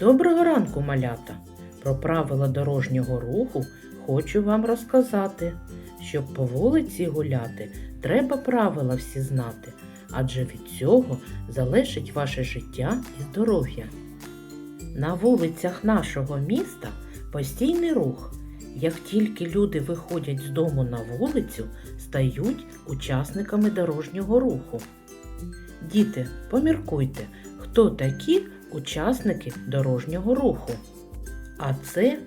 Доброго ранку, малята! Про правила дорожнього руху хочу вам розказати. Щоб по вулиці гуляти, треба правила всі знати, адже від цього залежить ваше життя і здоров'я. На вулицях нашого міста постійний рух. Як тільки люди виходять з дому на вулицю, стають учасниками дорожнього руху. Діти, поміркуйте, хто такі учасники дорожнього руху. А це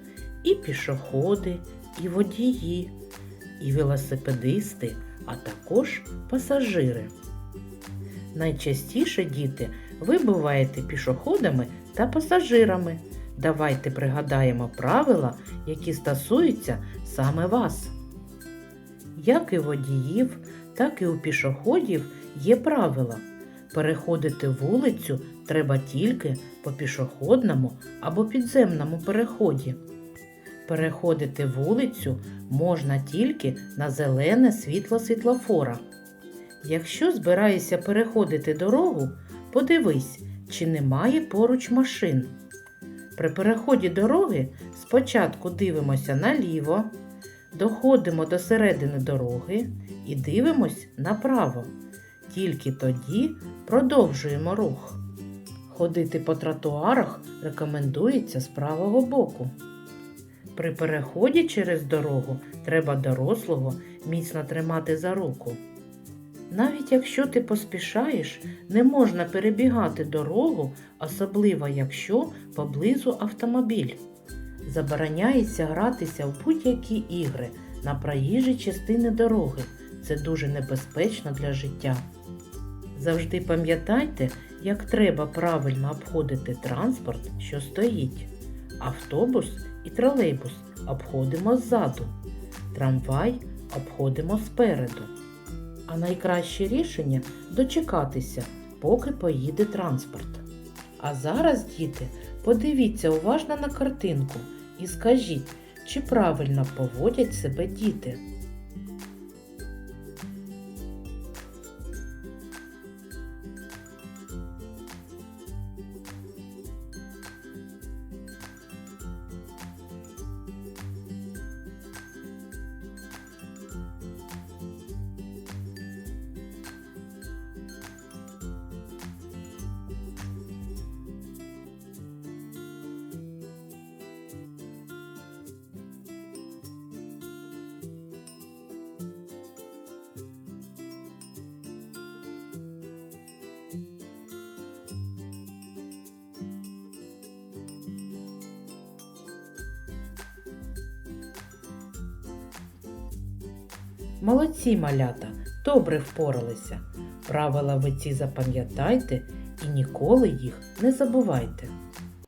і пішоходи, і водії, і велосипедисти, а також пасажири. Найчастіше діти ви буваєте пішоходами та пасажирами. Давайте пригадаємо правила, які стосуються саме вас. Як і водіїв, так і у пішоходів є правила. Переходити вулицю треба тільки по пішохідному або підземному переході. Переходити вулицю можна тільки на зелене світло світлофора. Якщо збираєшся переходити дорогу, подивись, чи немає поруч машин. При переході дороги спочатку дивимося наліво, доходимо до середини дороги і дивимось направо. Тільки тоді продовжуємо рух. Ходити по тротуарах рекомендується з правого боку. При переході через дорогу треба дорослого міцно тримати за руку. Навіть якщо ти поспішаєш, не можна перебігати дорогу, особливо якщо поблизу автомобіль. Забороняється гратися в будь-які ігри на проїжджій частини дороги. Це дуже небезпечно для життя. Завжди пам'ятайте, як треба правильно обходити транспорт, що стоїть. Автобус і тролейбус обходимо ззаду, трамвай обходимо спереду. А найкраще рішення дочекатися, поки поїде транспорт. А зараз, діти, подивіться уважно на картинку і скажіть, чи правильно поводять себе діти. Молодці малята, добре впоралися. Правила ви ці запам'ятайте і ніколи їх не забувайте.